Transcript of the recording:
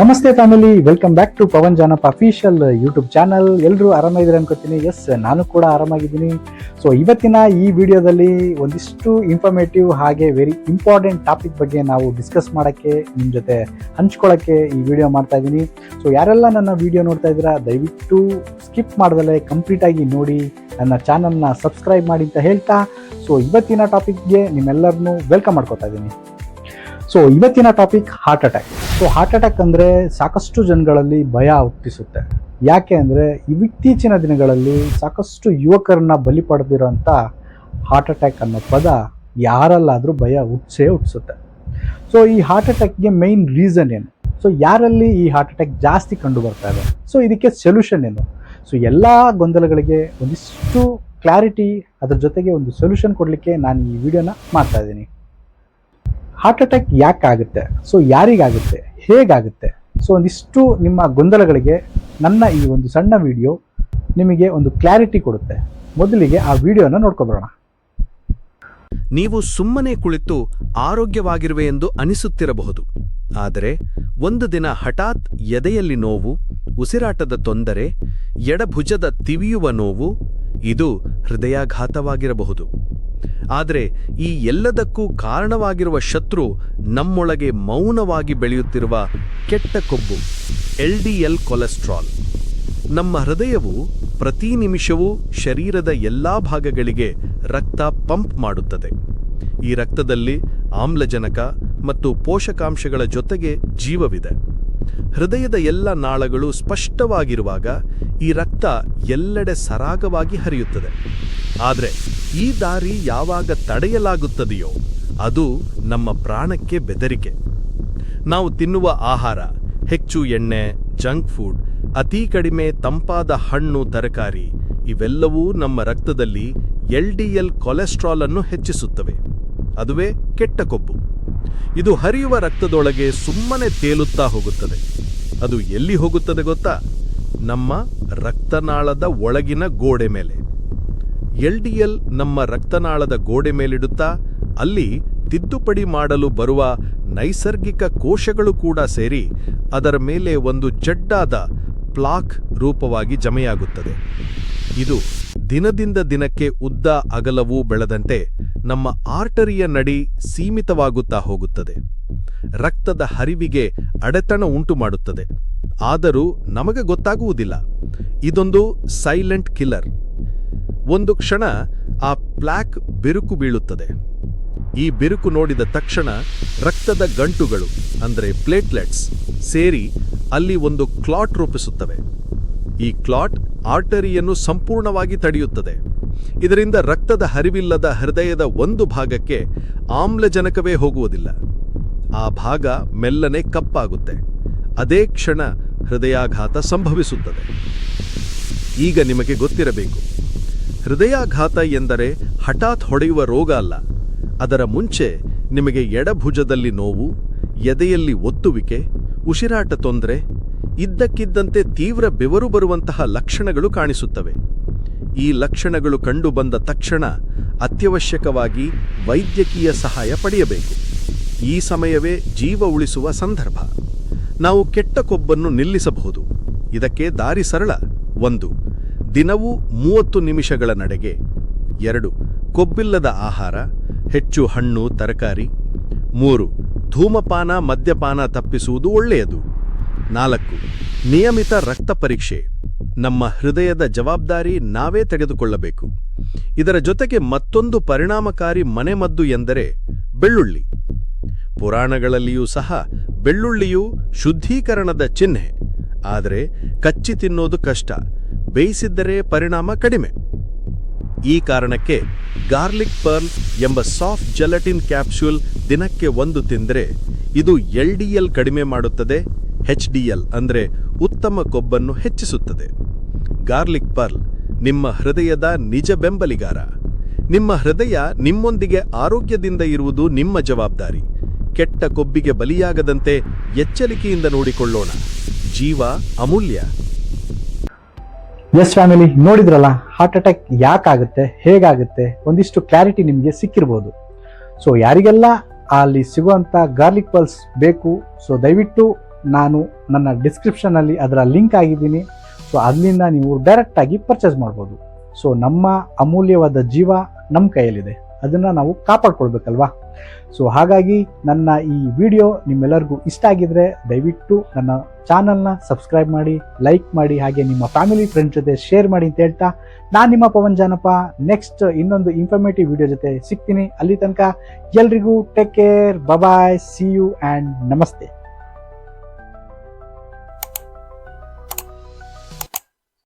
ನಮಸ್ತೆ family, welcome back to Pavan Janap official YouTube channel. ಎಲ್ಲರೂ ಆರಾಮಾಗಿದ್ದಾರೆ ಅನ್ಕೋತೀನಿ. ಎಸ್, ನಾನು ಕೂಡ ಆರಾಮಾಗಿದ್ದೀನಿ. ಸೊ ಇವತ್ತಿನ ಈ ವಿಡಿಯೋದಲ್ಲಿ ಒಂದಿಷ್ಟು ಇನ್ಫಾರ್ಮೇಟಿವ್ ಹಾಗೆ ವೆರಿ ಇಂಪಾರ್ಟೆಂಟ್ ಟಾಪಿಕ್ ಬಗ್ಗೆ ನಾವು ಡಿಸ್ಕಸ್ ಮಾಡೋಕ್ಕೆ ನಿಮ್ಮ ಜೊತೆ ಹಂಚ್ಕೊಳ್ಳೋಕ್ಕೆ ಈ ವಿಡಿಯೋ ಮಾಡ್ತಾ ಇದ್ದೀನಿ. ಸೊ ಯಾರೆಲ್ಲ ನನ್ನ ವಿಡಿಯೋ ನೋಡ್ತಾ ಇದ್ದೀರಾ, ದಯವಿಟ್ಟು ಸ್ಕಿಪ್ ಮಾಡ್ದಲೇ ಕಂಪ್ಲೀಟಾಗಿ ನೋಡಿ, ನನ್ನ ಚಾನಲ್ನ ಸಬ್ಸ್ಕ್ರೈಬ್ ಮಾಡಿ ಅಂತ ಹೇಳ್ತಾ. ಸೊ ಇವತ್ತಿನ ಟಾಪಿಕ್ಗೆ ನಿಮ್ಮೆಲ್ಲರನ್ನೂ ವೆಲ್ಕಮ್ ಮಾಡ್ಕೋತಾ ಇದ್ದೀನಿ. ಸೊ ಇವತ್ತಿನ topic heart attack so heart attack ಅಂದರೆ ಸಾಕಷ್ಟು ಜನಗಳಲ್ಲಿ ಭಯ ಹುಟ್ಟಿಸುತ್ತೆ. ಯಾಕೆ ಅಂದರೆ ಇತ್ತೀಚಿನ ದಿನಗಳಲ್ಲಿ ಸಾಕಷ್ಟು ಯುವಕರನ್ನ ಬಲಿ ಪಡೆದಿರೋಂಥ ಹಾರ್ಟ್ ಅಟ್ಯಾಕ್ ಅನ್ನೋ ಪದ ಯಾರಲ್ಲಾದರೂ ಭಯ ಹುಟ್ಟಿಸೇ ಹುಟ್ಟಿಸುತ್ತೆ ಸೊ ಈ ಹಾರ್ಟ್ ಅಟ್ಯಾಕ್ಗೆ ಮೈನ್ ರೀಸನ್ ಏನು? ಸೊ ಯಾರಲ್ಲಿ ಈ ಹಾರ್ಟ್ ಅಟ್ಯಾಕ್ ಜಾಸ್ತಿ ಕಂಡು ಬರ್ತಾ ಇದೆ? ಸೊ ಇದಕ್ಕೆ ಸೊಲ್ಯೂಷನ್ ಏನು? ಸೊ ಎಲ್ಲ ಗೊಂದಲಗಳಿಗೆ ಒಂದಿಷ್ಟು ಕ್ಲಾರಿಟಿ ಅದರ ಜೊತೆಗೆ ಒಂದು ಸೊಲ್ಯೂಷನ್ ಕೊಡಲಿಕ್ಕೆ ನಾನು ಈ ವಿಡಿಯೋನ ಮಾಡ್ತಾ ಇದ್ದೀನಿ. ಹಾರ್ಟ್ ಅಟ್ಯಾಕ್ ಯಾಕೆ ಆಗುತ್ತೆ ಸೊ ಯಾರಿಗಾಗುತ್ತೆ? ಹೇಗಾಗುತ್ತೆ? ಸೊ ಒಂದಿಷ್ಟು ನಿಮ್ಮ ಗೊಂದಲಗಳಿಗೆ ನನ್ನ ಈ ಒಂದು ಸಣ್ಣ ವಿಡಿಯೋ ನಿಮಗೆ ಒಂದು ಕ್ಲಾರಿಟಿ ಕೊಡುತ್ತೆ. ಮೊದಲಿಗೆ ಆ ವಿಡಿಯೋನ ನೋಡ್ಕೊಬರೋಣ. ನೀವು ಸುಮ್ಮನೆ ಕುಳಿತು ಆರೋಗ್ಯವಾಗಿರುವೆ ಎಂದು ಅನಿಸುತ್ತಿರಬಹುದು. ಆದರೆ, ಒಂದು ದಿನ ಹಠಾತ್ ಎದೆಯಲ್ಲಿ ನೋವು, ಉಸಿರಾಟದ ತೊಂದರೆ, ಎಡಭುಜದ ತಿವಿಯುವ ನೋವು, ಇದು ಹೃದಯಾಘಾತವಾಗಿರಬಹುದು. ಆದರೆ ಈ ಎಲ್ಲದಕ್ಕೂ ಕಾರಣವಾಗಿರುವ ಶತ್ರು ನಮ್ಮೊಳಗೆ ಮೌನವಾಗಿ ಬೆಳೆಯುತ್ತಿರುವ ಕೆಟ್ಟ ಕೊಬ್ಬು ಎಲ್ಡಿಎಲ್ ಕೊಲೆಸ್ಟ್ರಾಲ್. ನಮ್ಮ ಹೃದಯವು ಪ್ರತಿ ನಿಮಿಷವೂ ಶರೀರದ ಎಲ್ಲ ಭಾಗಗಳಿಗೆ ರಕ್ತ ಪಂಪ್ ಮಾಡುತ್ತದೆ. ಈ ರಕ್ತದಲ್ಲಿ ಆಮ್ಲಜನಕ ಮತ್ತು ಪೋಷಕಾಂಶಗಳ ಜೊತೆಗೆ ಜೀವವಿದೆ. ಹೃದಯದ ಎಲ್ಲ ನಾಳಗಳು ಸ್ಪಷ್ಟವಾಗಿರುವಾಗ ಈ ರಕ್ತ ಎಲ್ಲೆಡೆ ಸರಾಗವಾಗಿ ಹರಿಯುತ್ತದೆ. ಆದರೆ ಈ ದಾರಿ ಯಾವಾಗ ತಡೆಯಲಾಗುತ್ತದೆಯೋ ಅದು ನಮ್ಮ ಪ್ರಾಣಕ್ಕೆ ಬೆದರಿಕೆ. ನಾವು ತಿನ್ನುವ ಆಹಾರ, ಹೆಚ್ಚು ಎಣ್ಣೆ, ಜಂಕ್ ಫುಡ್, ಅತಿ ಕಡಿಮೆ ತಂಪಾದ ಹಣ್ಣು, ತರಕಾರಿ, ಇವೆಲ್ಲವೂ ನಮ್ಮ ರಕ್ತದಲ್ಲಿ ಎಲ್ ಡಿ ಎಲ್ ಕೊಲೆಸ್ಟ್ರಾಲ್ ಅನ್ನು ಹೆಚ್ಚಿಸುತ್ತವೆ. ಅದುವೇ ಕೆಟ್ಟ ಕೊಬ್ಬು. ಇದು ಹರಿಯುವ ರಕ್ತದೊಳಗೆ ಸುಮ್ಮನೆ ತೇಲುತ್ತಾ ಹೋಗುತ್ತದೆ. ಅದು ಎಲ್ಲಿ ಹೋಗುತ್ತದೆ ಗೊತ್ತಾ? ನಮ್ಮ ರಕ್ತನಾಳದ ಒಳಗಿನ ಗೋಡೆ ಮೇಲೆ. ಎಲ್ಡಿಎಲ್ ನಮ್ಮ ರಕ್ತನಾಳದ ಗೋಡೆ ಮೇಲಿಡುತ್ತಾ, ಅಲ್ಲಿ ತಿದ್ದುಪಡಿ ಮಾಡಲು ಬರುವ ನೈಸರ್ಗಿಕ ಕೋಶಗಳು ಕೂಡ ಸೇರಿ ಅದರ ಮೇಲೆ ಒಂದು ಜಡ್ಡಾದ ಪ್ಲಾಕ್ ರೂಪವಾಗಿ ಜಮೆಯಾಗುತ್ತದೆ. ಇದು ದಿನದಿಂದ ದಿನಕ್ಕೆ ಉದ್ದ ಅಗಲವೂ ಬೆಳೆದಂತೆ ನಮ್ಮ ಆರ್ಟರಿಯ ನಡಿ ಸೀಮಿತವಾಗುತ್ತಾ ಹೋಗುತ್ತದೆ. ರಕ್ತದ ಹರಿವಿಗೆ ಅಡೆತಣ ಉಂಟು ಮಾಡುತ್ತದೆ ಆದರೂ ನಮಗೆ ಗೊತ್ತಾಗುವುದಿಲ್ಲ. ಇದೊಂದು ಸೈಲೆಂಟ್ ಕಿಲ್ಲರ್. ಒಂದು ಕ್ಷಣ ಆ ಪ್ಲಾಕ್ ಬಿರುಕು ಬೀಳುತ್ತದೆ. ಈ ಬಿರುಕು ನೋಡಿದ ತಕ್ಷಣ ರಕ್ತದ ಗಂಟುಗಳು, ಅಂದರೆ ಪ್ಲೇಟ್ಲೆಟ್ಸ್, ಸೇರಿ ಅಲ್ಲಿ ಒಂದು ಕ್ಲಾಟ್ ರೂಪಿಸುತ್ತವೆ. ಈ ಕ್ಲಾಟ್ ಆರ್ಟರಿಯನ್ನು ಸಂಪೂರ್ಣವಾಗಿ ತಡೆಯುತ್ತದೆ. ಇದರಿಂದ ರಕ್ತದ ಹರಿವಿಲ್ಲದ ಹೃದಯದ ಒಂದು ಭಾಗಕ್ಕೆ ಆಮ್ಲಜನಕವೇ ಹೋಗುವುದಿಲ್ಲ. ಆ ಭಾಗ ಮೆಲ್ಲನೆ ಕಪ್ಪಾಗುತ್ತೆ. ಅದೇ ಕ್ಷಣ ಹೃದಯಾಘಾತ ಸಂಭವಿಸುತ್ತದೆ. ಈಗ ನಿಮಗೆ ಗೊತ್ತಿರಬೇಕು. ಹೃದಯಾಘಾತ ಎಂದರೆ ಹಠಾತ್ ಹೊಡೆಯುವ ರೋಗ ಅಲ್ಲ. ಅದರ ಮುಂಚೆ ನಿಮಗೆ ಎಡಭುಜದಲ್ಲಿ ನೋವು, ಎದೆಯಲ್ಲಿ ಒತ್ತುವಿಕೆ, ಉಸಿರಾಟ ತೊಂದರೆ, ಇದ್ದಕ್ಕಿದ್ದಂತೆ ತೀವ್ರ ಬೆವರು ಬರುವಂತಹ ಲಕ್ಷಣಗಳು ಕಾಣಿಸುತ್ತವೆ. ಈ ಲಕ್ಷಣಗಳು ಕಂಡುಬಂದ ತಕ್ಷಣ ಅತ್ಯವಶ್ಯಕವಾಗಿ ವೈದ್ಯಕೀಯ ಸಹಾಯ ಪಡೆಯಬೇಕು. ಈ ಸಮಯವೇ ಜೀವ ಉಳಿಸುವ ಸಂದರ್ಭ. ನಾವು ಕೆಟ್ಟ ಕೊಬ್ಬನ್ನು ನಿಲ್ಲಿಸಬಹುದು. ಇದಕ್ಕೆ ದಾರಿ ಸರಳ. ಒಂದು ದಿನವೂ ಮೂವತ್ತು ನಿಮಿಷಗಳ ನಡೆಗೆ. ಎರಡು, ಕೊಬ್ಬಿಲ್ಲದ ಆಹಾರ. ಹೆಚ್ಚು ಹಣ್ಣು, ತರಕಾರಿ. ಮೂರು, ಧೂಮಪಾನ, ಮದ್ಯಪಾನ ತಪ್ಪಿಸುವುದು ಒಳ್ಳೆಯದು. ನಾಲ್ಕು, ನಿಯಮಿತ ರಕ್ತ ಪರೀಕ್ಷೆ. ನಮ್ಮ ಹೃದಯದ ಜವಾಬ್ದಾರಿ ನಾವೇ ತೆಗೆದುಕೊಳ್ಳಬೇಕು. ಇದರ ಜೊತೆಗೆ ಮತ್ತೊಂದು ಪರಿಣಾಮಕಾರಿ ಮನೆಮದ್ದು ಎಂದರೆ ಬೆಳ್ಳುಳ್ಳಿ. ಪುರಾಣಗಳಲ್ಲಿಯೂ ಸಹ ಬೆಳ್ಳುಳ್ಳಿಯು ಶುದ್ಧೀಕರಣದ ಚಿಹ್ನೆ. ಆದರೆ ಕಚ್ಚಿ ತಿನ್ನೋದು ಕಷ್ಟ. ಬೇಯಿಸಿದ್ದರೆ ಪರಿಣಾಮ ಕಡಿಮೆ. ಈ ಕಾರಣಕ್ಕೆ ಗಾರ್ಲಿಕ್ ಪರ್ಲ್ ಎಂಬ ಸಾಫ್ಟ್ ಜೆಲಟಿನ್ ಕ್ಯಾಪ್ಸ್ಯೂಲ್ ದಿನಕ್ಕೆ ಒಂದು ತಿಂದರೆ ಇದು ಎಲ್ ಕಡಿಮೆ ಮಾಡುತ್ತದೆ ಹೆಚ್ ಡಿ ಎಲ್ ಅಂದರೆ ಉತ್ತಮ ಕೊಬ್ಬನ್ನು ಹೆಚ್ಚಿಸುತ್ತದೆ. ಗಾರ್ಲಿಕ್ ಪರ್ಲ್ ನಿಮ್ಮ ಹೃದಯದ ನಿಜ ಬೆಂಬಲಿಗಾರ. ನಿಮ್ಮ ಹೃದಯ ನಿಮ್ಮೊಂದಿಗೆ ಆರೋಗ್ಯದಿಂದ ಇರುವುದು ನಿಮ್ಮ ಜವಾಬ್ದಾರಿ. ಕೆಟ್ಟ ಕೊಬ್ಬಿಗೆ ಬಲಿಯಾಗದಂತೆ ಎಚ್ಚರಿಕೆಯಿಂದ ನೋಡಿಕೊಳ್ಳೋಣ. ಜೀವ ಅಮೂಲ್ಯ. ಎಸ್ ಫ್ಯಾಮಿಲಿ ನೋಡಿದ್ರಲ್ಲ? ಹಾರ್ಟ್ ಅಟ್ಯಾಕ್ ಯಾಕಾಗುತ್ತೆ? ಹೇಗಾಗುತ್ತೆ? ಒಂದಿಷ್ಟು ಕ್ಲಾರಿಟಿ ನಿಮಗೆ ಸಿಕ್ಕಿರ್ಬೋದು. ಸೊ ಯಾರಿಗೆಲ್ಲ ಅಲ್ಲಿ ಸಿಗುವಂಥ ಗಾರ್ಲಿಕ್ ಪಲ್ಸ್ ಬೇಕು ಸೊ ದಯವಿಟ್ಟು ನಾನು ನನ್ನ ಡಿಸ್ಕ್ರಿಪ್ಷನಲ್ಲಿ ಅದರ ಲಿಂಕ್ ಆಗಿದ್ದೀನಿ. ಸೊ ಅಲ್ಲಿಂದ ನೀವು ಡೈರೆಕ್ಟಾಗಿ ಪರ್ಚೇಸ್ ಮಾಡ್ಬೋದು. ಸೊ ನಮ್ಮ ಅಮೂಲ್ಯವಾದ ಜೀವ ನಮ್ಮ ಕೈಯಲ್ಲಿದೆ. ಅದನ್ನು ನಾವು ಕಾಪಾಡ್ಕೊಳ್ಬೇಕಲ್ವಾ? ಸೊ ಹಾಗಾಗಿ ನನ್ನ ಈ ವಿಡಿಯೋ ನಿಮ್ಮೆಲ್ಲರಿಗೂ ಇಷ್ಟ ಆಗಿದ್ರೆ ದಯವಿಟ್ಟು ನನ್ನ ಚಾನಲ್ನ ಸಬ್ಸ್ಕ್ರೈಬ್ ಮಾಡಿ, ಲೈಕ್ ಮಾಡಿ, ಹಾಗೆ ನಿಮ್ಮ ಫ್ಯಾಮಿಲಿ ಫ್ರೆಂಡ್ಸ್ ಜೊತೆ ಶೇರ್ ಮಾಡಿ ಅಂತ ಹೇಳ್ತಾ ನಾನು ನಿಮ್ಮ ಪವನ್ ಜಾನಪ್ಪ. ನೆಕ್ಸ್ಟ್ ಇನ್ನೊಂದು ಇನ್ಫಾರ್ಮೇಟಿವ್ ವಿಡಿಯೋ ಜೊತೆ ಸಿಗ್ತೀನಿ. ಅಲ್ಲಿ ತನಕ ಎಲ್ರಿಗೂ take care bye bye see you and ನಮಸ್ತೆ.